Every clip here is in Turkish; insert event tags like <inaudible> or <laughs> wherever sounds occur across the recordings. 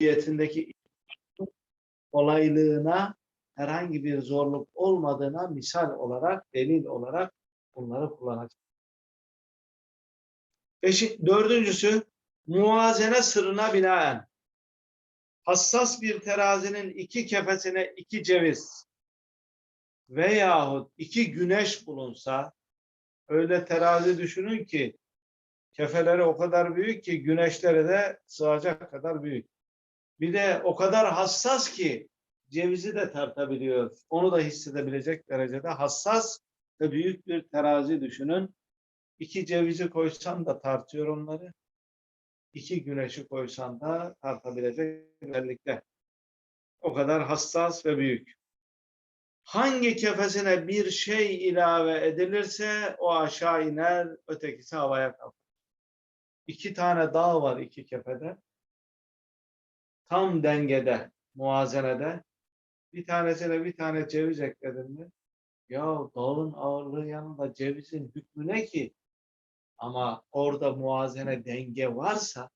mahiyetindeki kolaylığına herhangi bir zorluk olmadığına misal olarak, delil olarak bunları kullanacak. Dördüncüsü, muvazene sırrına binaen. Hassas bir terazinin iki kefesine iki ceviz veyahut iki güneş bulunsa, öyle terazi düşünün ki kefeleri o kadar büyük ki güneşlere de sığacak kadar büyük. Bir de o kadar hassas ki cevizi de tartabiliyor. Onu da hissedebilecek derecede hassas ve büyük bir terazi düşünün. İki cevizi koysan da tartıyor onları. İki güneşi koysan da tartabilecek özellikle. O kadar hassas ve büyük. Hangi kefesine bir şey ilave edilirse o aşağı iner, ötekisi havaya kalkar. İki tane dağ var iki kefede. Tam dengede, muazenede. Bir tanesine bir tane ceviz ekledin mi? Ya dağın ağırlığı yanında cevizin hükmü ne ki? Ama orada muazene denge varsa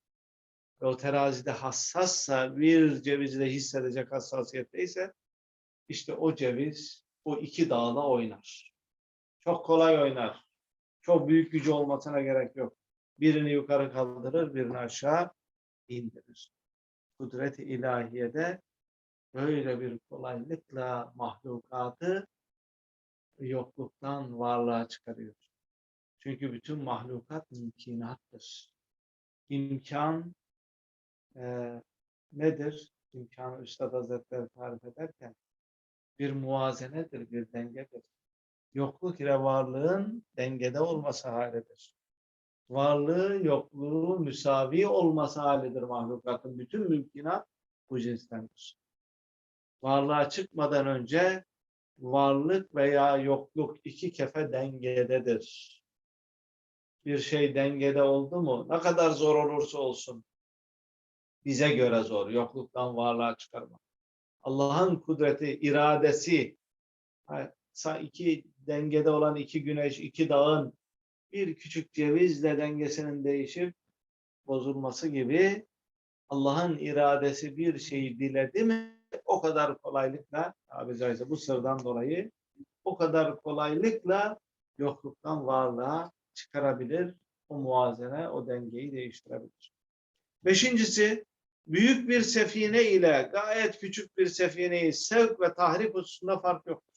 ve o terazide hassassa bir cevizi de hissedecek hassasiyetteyse işte o ceviz o iki dağla oynar. Çok kolay oynar. Çok büyük gücü olmasına gerek yok. Birini yukarı kaldırır, birini aşağı indirir. Kudret-i ilahiyede böyle bir kolaylıkla mahlukatı yokluktan varlığa çıkarıyor. Çünkü bütün mahlukat mümkinattır. İmkan e, nedir? İmkanı Üstad Hazretleri tarif ederken bir muvazenedir, bir dengedir. Yokluk ile varlığın dengede olması halidir. Varlığı, yokluğu müsavi olması halidir mahlukatın. Bütün mümkinat bu cinstendir. Varlığa çıkmadan önce varlık veya yokluk iki kefe dengededir. Bir şey dengede oldu mu, ne kadar zor olursa olsun, bize göre zor, yokluktan varlığa çıkarmak. Allah'ın kudreti, iradesi, iki dengede olan iki güneş, iki dağın bir küçük cevizle dengesinin değişip bozulması gibi Allah'ın iradesi bir şeyi diledi mi o kadar kolaylıkla abi caizse bu sırdan dolayı o kadar kolaylıkla yokluktan varlığa çıkarabilir. O muazene, o dengeyi değiştirebilir. Beşincisi, büyük bir sefine ile gayet küçük bir sefineyi sevk ve tahrik hususunda fark yoktur.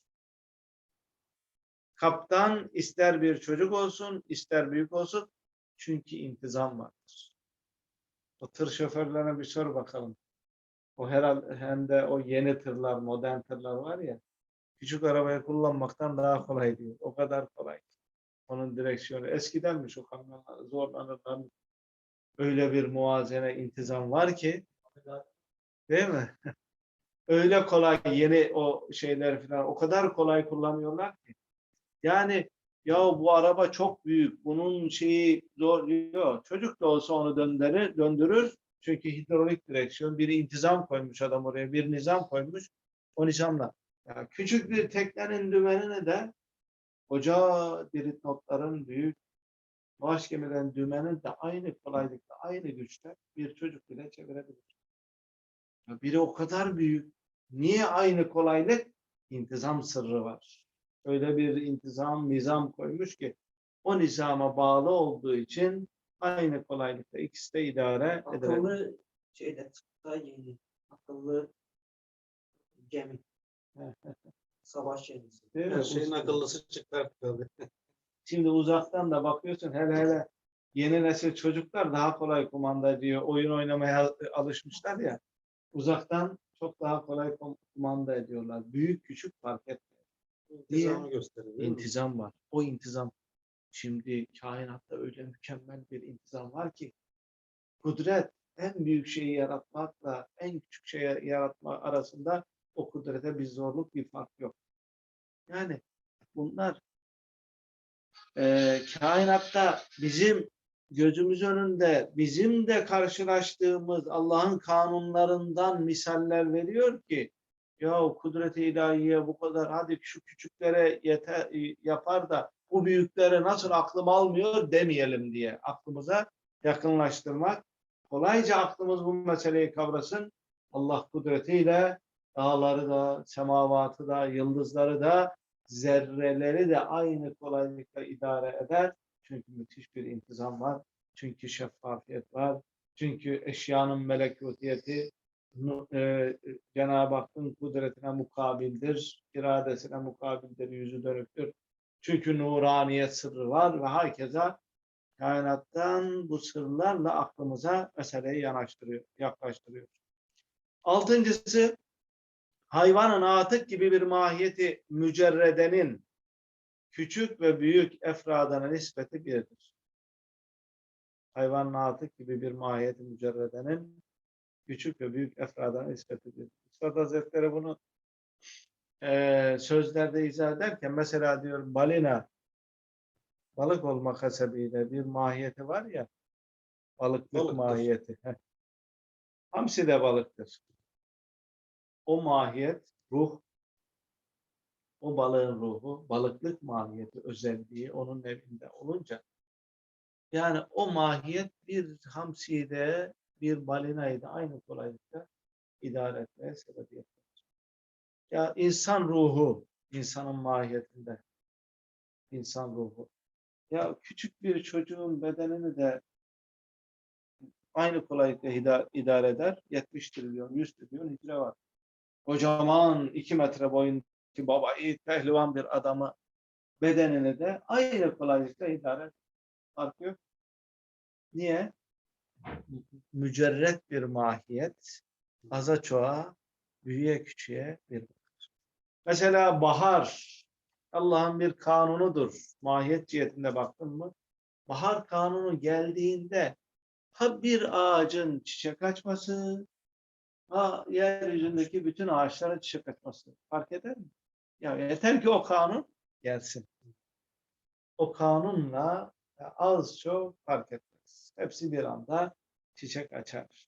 Kaptan ister bir çocuk olsun, ister büyük olsun. Çünkü intizam vardır. O tır şoförlerine bir sor bakalım. O herhalde hem de o yeni tırlar, modern tırlar var ya, küçük arabayı kullanmaktan daha kolay değil. O kadar kolay. Onun direksiyonu eskidenmiş o kamyonlar zorlanırlar. Öyle bir muazene intizam var ki değil mi? <laughs> Öyle kolay yeni o şeyler falan o kadar kolay kullanıyorlar ki. Yani ya bu araba çok büyük. Bunun şeyi zor yok. Çocuk da olsa onu döndürür, döndürür. Çünkü hidrolik direksiyon bir intizam koymuş adam oraya. Bir nizam koymuş. O nizamla. Ya küçük bir teknenin dümenini de koca notların büyük baş gemilerin dümeni de aynı kolaylıkla, aynı güçte bir çocuk bile çevirebilir. Ya biri o kadar büyük. Niye aynı kolaylık? İntizam sırrı var. Öyle bir intizam, nizam koymuş ki o nizama bağlı olduğu için aynı kolaylıkla ikisi de idare edilir. Akıllı şeyde çıktı yeni. Akıllı gemi. <laughs> Savaş gemisi. Değil mi? Her şeyin akıllısı çıkar tabii. <laughs> Şimdi uzaktan da bakıyorsun hele hele yeni nesil çocuklar daha kolay kumanda ediyor. Oyun oynamaya alışmışlar ya. Uzaktan çok daha kolay kum- kumanda ediyorlar. Büyük küçük fark etmiyor. Gösterir. mi? İntizam var. O intizam. Şimdi kainatta öyle mükemmel bir intizam var ki kudret en büyük şeyi yaratmakla en küçük şeyi yaratma arasında o kudrete bir zorluk, bir fark yok. Yani bunlar eee kainatta bizim gözümüz önünde bizim de karşılaştığımız Allah'ın kanunlarından misaller veriyor ki ya kudret-i ilahiye bu kadar hadi şu küçüklere yeter, yapar da bu büyüklere nasıl aklım almıyor demeyelim diye aklımıza yakınlaştırmak kolayca aklımız bu meseleyi kavrasın. Allah kudretiyle dağları da, semavatı da, yıldızları da, zerreleri de aynı kolaylıkla idare eder. Çünkü müthiş bir intizam var. Çünkü şeffafiyet var. Çünkü eşyanın melekutiyeti e, Cenab-ı Hakk'ın kudretine mukabildir, iradesine mukabildir, yüzü dönüktür. Çünkü nuraniyet sırrı var ve herkese kainattan bu sırlarla aklımıza meseleyi yanaştırıyor, yaklaştırıyor. Altıncısı, hayvanın atık gibi bir mahiyeti mücerredenin küçük ve büyük efradına nispeti birdir. Hayvanın atık gibi bir mahiyeti mücerredenin küçük ve büyük efradına nispeti birdir. Üstad Hazretleri bunu eee, sözlerde izah ederken mesela diyor balina balık olmak hasebiyle bir mahiyeti var ya balıklık Balıktır. mahiyeti. heh. Hamsi de balıktır. O mahiyet, ruh, o balığın ruhu, balıklık mahiyeti, özelliği onun evinde olunca yani o mahiyet bir hamsiyi de bir balinayı da aynı kolaylıkla idare etmeye sebebiyet verir. Ya insan ruhu, insanın mahiyetinde insan ruhu. Ya küçük bir çocuğun bedenini de aynı kolaylıkla idare eder. 70 trilyon, 100 trilyon hücre var. Kocaman 2 metre boyundaki baba yiğit pehlivan bir adamı bedenini de aynı kolaylıkla idare eder. Farkı yok. Niye? Mücerret bir mahiyet aza çoğa, büyüye küçüğe bir. Mesela bahar Allah'ın bir kanunudur. Mahiyet cihetinde baktın mı? Bahar kanunu geldiğinde ha bir ağacın çiçek açması, ha yeryüzündeki bütün ağaçların çiçek açması. Fark eder mi? Ya yeter ki o kanun gelsin. O kanunla az çok fark etmez. Hepsi bir anda çiçek açar.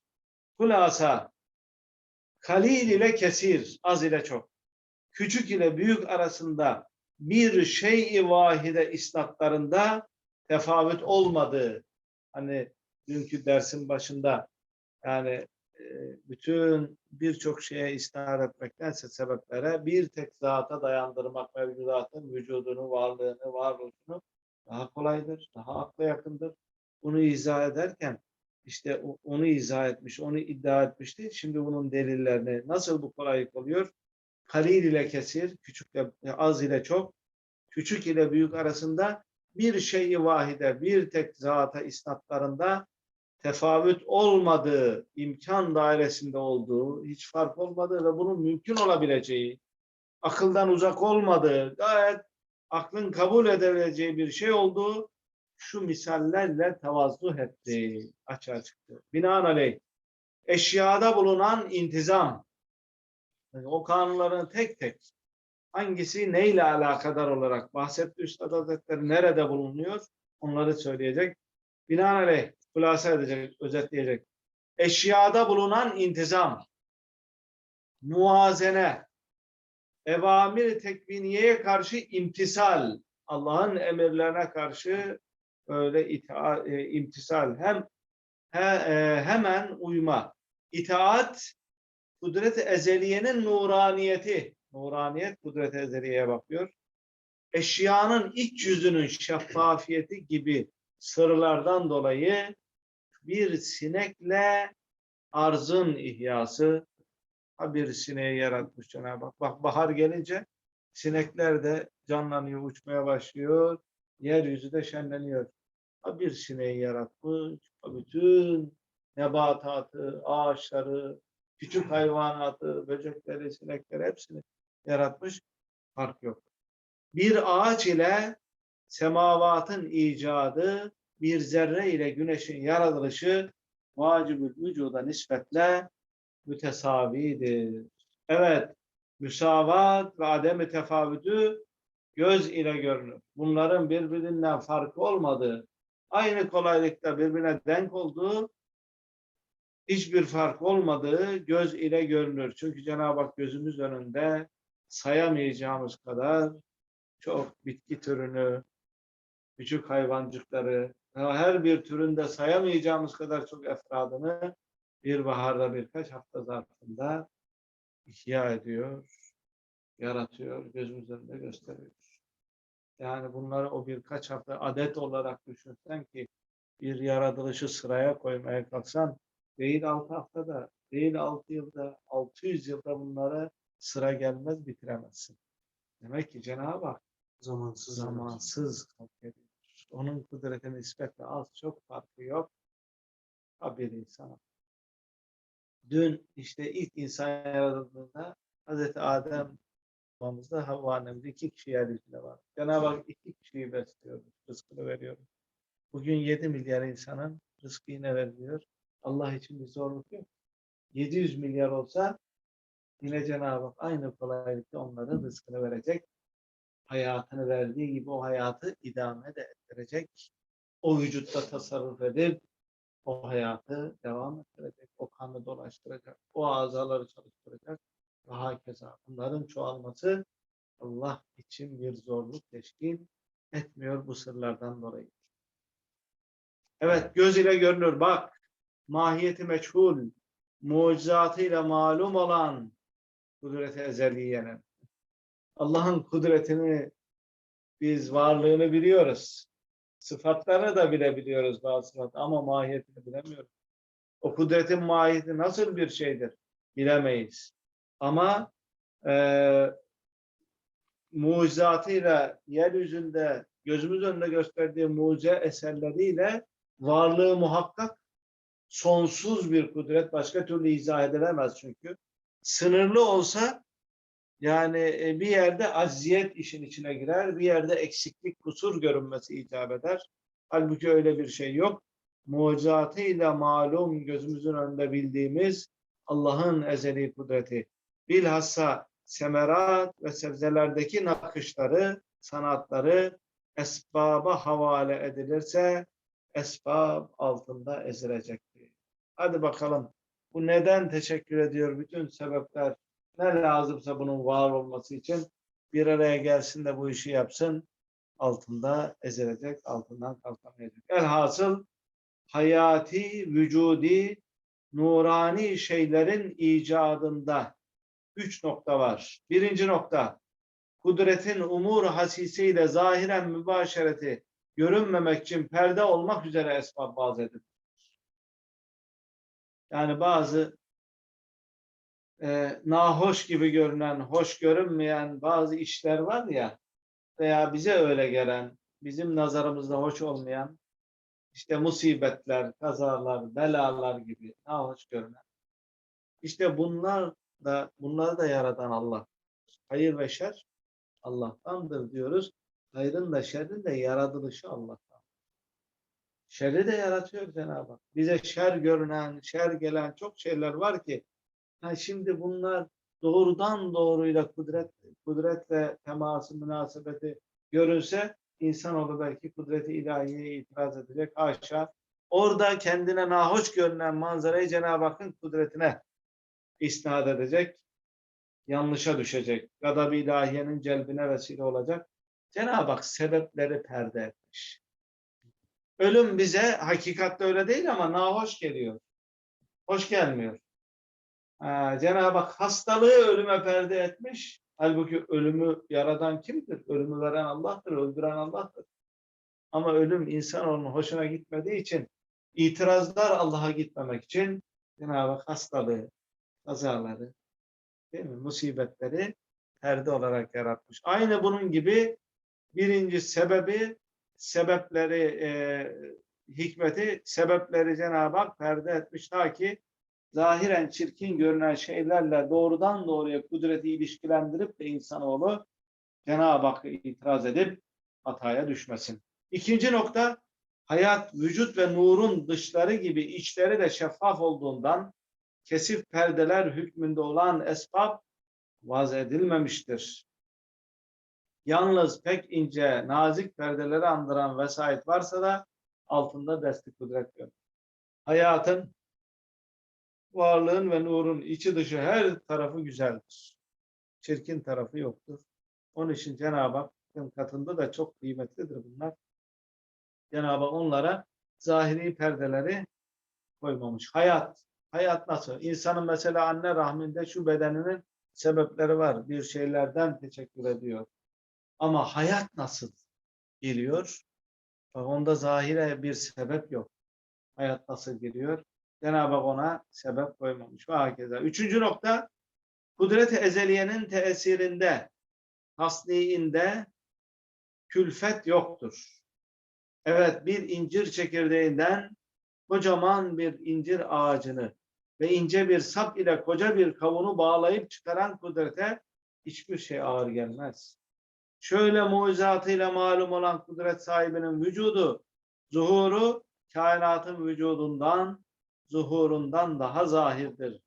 Hulasa kalil ile kesir, az ile çok. Küçük ile büyük arasında bir şey-i vahide isnatlarında tefavüt olmadığı hani dünkü dersin başında yani e, bütün birçok şeye isnat etmektense sebeplere bir tek zata dayandırmak mevcudatın vücudunu, varlığını, varoluşunu daha kolaydır, daha akla yakındır. Bunu izah ederken işte onu izah etmiş, onu iddia etmişti. Şimdi bunun delillerini nasıl bu kolaylık oluyor? Kalil ile kesir, küçükle az ile çok, küçük ile büyük arasında bir şeyi vahide, bir tek zata isnatlarında tefavüt olmadığı, imkan dairesinde olduğu, hiç fark olmadığı ve bunun mümkün olabileceği, akıldan uzak olmadığı, gayet aklın kabul edebileceği bir şey olduğu şu misallerle tavazzuh etti, açığa çıktı. Binaenaleyh eşyada bulunan intizam, yani o kanunların tek tek hangisi neyle alakadar olarak bahsetti Üstad Hazretleri nerede bulunuyor onları söyleyecek. Binaenaleyh kulasa edecek, özetleyecek. Eşyada bulunan intizam, muazene, evamir tekviniyeye karşı imtisal, Allah'ın emirlerine karşı öyle ita, e, imtisal hem he, e, hemen uyma. İtaat kudret-i ezeliyenin nuraniyeti. Nuraniyet kudret-i ezeliyeye bakıyor. Eşyanın iç yüzünün şeffafiyeti gibi sırlardan dolayı bir sinekle arzın ihyası ha bir sineği yaratmış Cenab-ı Hak. Bak bahar gelince sinekler de canlanıyor, uçmaya başlıyor. Yeryüzü de şenleniyor. Bir sineği yaratmış, bütün nebatatı, ağaçları, küçük hayvanatı, böcekleri, sinekleri hepsini yaratmış. Fark yok. Bir ağaç ile semavatın icadı, bir zerre ile güneşin yaratılışı vacibül vücuda nispetle mütesavidir. Evet, müsavat ve adem tefavütü göz ile görünür. Bunların birbirinden farkı olmadığı, aynı kolaylıkla birbirine denk olduğu, hiçbir fark olmadığı göz ile görünür. Çünkü Cenab-ı Hak gözümüz önünde sayamayacağımız kadar çok bitki türünü, küçük hayvancıkları, her bir türünde sayamayacağımız kadar çok efradını bir baharda birkaç hafta zarfında ihya ediyor, yaratıyor, gözümüz önünde gösteriyor. Yani bunları o birkaç hafta adet olarak düşünsen ki bir yaratılışı sıraya koymaya kalksan değil altı haftada, değil altı yılda, 600 yılda bunlara sıra gelmez bitiremezsin. Demek ki Cenab-ı Hak Zamansız. zamansız halk ediyor. Onun kudretine nispetle az çok farkı yok. Ha bir insana. Dün işte ilk insan yaratıldığında Hazreti Adem babamızda Havva annemizde iki kişi yeryüzünde var. Cenab-ı Hak iki kişiyi besliyor, rızkını veriyor. Bugün 7 milyar insanın rızkı yine veriliyor. Allah için bir zorluk yok. 700 milyar olsa yine Cenab-ı Hak aynı kolaylıkla onların rızkını verecek hayatını verdiği gibi o hayatı idame de ettirecek. O vücutta tasarruf edip o hayatı devam ettirecek. O kanı dolaştıracak. O azaları çalıştıracak. Ve hakeza bunların çoğalması Allah için bir zorluk teşkil etmiyor bu sırlardan dolayı. Evet göz ile görünür. Bak mahiyeti meçhul, mucizatıyla malum olan kudreti ezeliyenin. Allah'ın kudretini biz varlığını biliyoruz. Sıfatlarını da bilebiliyoruz bazı sıfat ama mahiyetini bilemiyoruz. O kudretin mahiyeti nasıl bir şeydir bilemeyiz. Ama e, mucizatıyla yeryüzünde gözümüz önünde gösterdiği mucize eserleriyle varlığı muhakkak sonsuz bir kudret başka türlü izah edilemez çünkü. Sınırlı olsa yani e, bir yerde acziyet işin içine girer, bir yerde eksiklik, kusur görünmesi icap eder. Halbuki öyle bir şey yok. Mucizatıyla malum gözümüzün önünde bildiğimiz Allah'ın ezeli kudreti. Bilhassa semerat ve sebzelerdeki nakışları, sanatları esbaba havale edilirse esbab altında ezilecektir. Hadi bakalım bu neden teşekkür ediyor bütün sebepler ne lazımsa bunun var olması için bir araya gelsin de bu işi yapsın. Altında ezilecek, altından kalkamayacak. Elhasıl hayati, vücudi, nurani şeylerin icadında üç nokta var. Birinci nokta, kudretin umur hasisiyle zahiren mübaşereti görünmemek için perde olmak üzere esbab bazı edilir. Yani bazı e, nahoş gibi görünen, hoş görünmeyen bazı işler var ya veya bize öyle gelen, bizim nazarımızda hoş olmayan işte musibetler, kazalar, belalar gibi nahoş görünen. İşte bunlar da bunları da yaratan Allah. Hayır ve şer Allah'tandır diyoruz. Hayrın da şerrin de yaratılışı Allah'tan. Şerri de yaratıyor Cenab-ı Hak. Bize şer görünen, şer gelen çok şeyler var ki Ha şimdi bunlar doğrudan doğruyla kudret kudretle teması münasebeti görünse insanoğlu belki kudreti ilahiyeye itiraz edecek. Haşa. Orada kendine nahoş görünen manzarayı Cenab-ı Hakk'ın kudretine isnat edecek. Yanlışa düşecek. Gadab-ı ilahiyenin celbine vesile olacak. Cenab-ı Hak sebepleri perde etmiş. Ölüm bize hakikatte öyle değil ama nahoş geliyor. Hoş gelmiyor. Cenab-ı Hak hastalığı ölüme perde etmiş. Halbuki ölümü yaradan kimdir? Ölümü veren Allah'tır, öldüren Allah'tır. Ama ölüm insanoğlunun hoşuna gitmediği için itirazlar Allah'a gitmemek için Cenab-ı Hak hastalığı, kazaları, değil mi? musibetleri perde olarak yaratmış. Aynı bunun gibi birinci sebebi, sebepleri, e, hikmeti, sebepleri Cenab-ı Hak perde etmiş ta ki zahiren çirkin görünen şeylerle doğrudan doğruya kudreti ilişkilendirip de insanoğlu Cenab-ı Hakk'a itiraz edip hataya düşmesin. İkinci nokta hayat, vücut ve nurun dışları gibi içleri de şeffaf olduğundan kesif perdeler hükmünde olan esbab vaz edilmemiştir. Yalnız pek ince, nazik perdeleri andıran vesait varsa da altında destek kudret görür. Hayatın varlığın ve nurun içi dışı her tarafı güzeldir. Çirkin tarafı yoktur. Onun için Cenab-ı Hakk'ın katında da çok kıymetlidir bunlar. Cenab-ı onlara zahiri perdeleri koymamış. Hayat. Hayat nasıl? İnsanın mesela anne rahminde şu bedeninin sebepleri var. Bir şeylerden teşekkür ediyor. Ama hayat nasıl geliyor? Onda zahire bir sebep yok. Hayat nasıl geliyor? Cenab-ı Hak ona sebep koymamış. Ve hakeza. Üçüncü nokta kudret-i ezeliyenin tesirinde tasniğinde külfet yoktur. Evet bir incir çekirdeğinden kocaman bir incir ağacını ve ince bir sap ile koca bir kavunu bağlayıp çıkaran kudrete hiçbir şey ağır gelmez. Şöyle mucizatıyla malum olan kudret sahibinin vücudu, zuhuru kainatın vücudundan, zuhurundan daha zahirdir.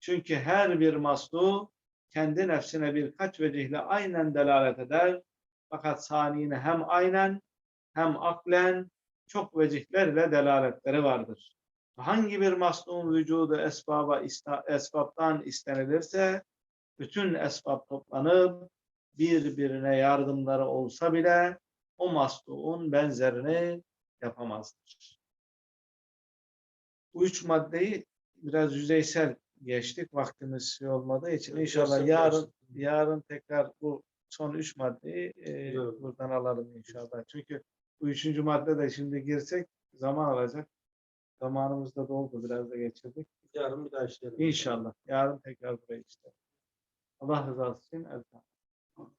Çünkü her bir maslu kendi nefsine birkaç vecihle aynen delalet eder. Fakat saniyine hem aynen hem aklen çok vecihlerle delaletleri vardır. Hangi bir masnun vücudu esbaba, esbabtan istenilirse bütün esbab toplanıp birbirine yardımları olsa bile o masnuun benzerini yapamazdır. Bu üç maddeyi biraz yüzeysel geçtik. Vaktimiz şey olmadığı için inşallah yarın yarın tekrar bu son üç maddeyi e, buradan alalım inşallah. Çünkü bu üçüncü madde de şimdi girsek zaman alacak. Zamanımız da doldu. Biraz da geçirdik. Yarın bir daha işleyelim. İnşallah. Yarın tekrar buraya işte. Allah rızası için. El Fatiha.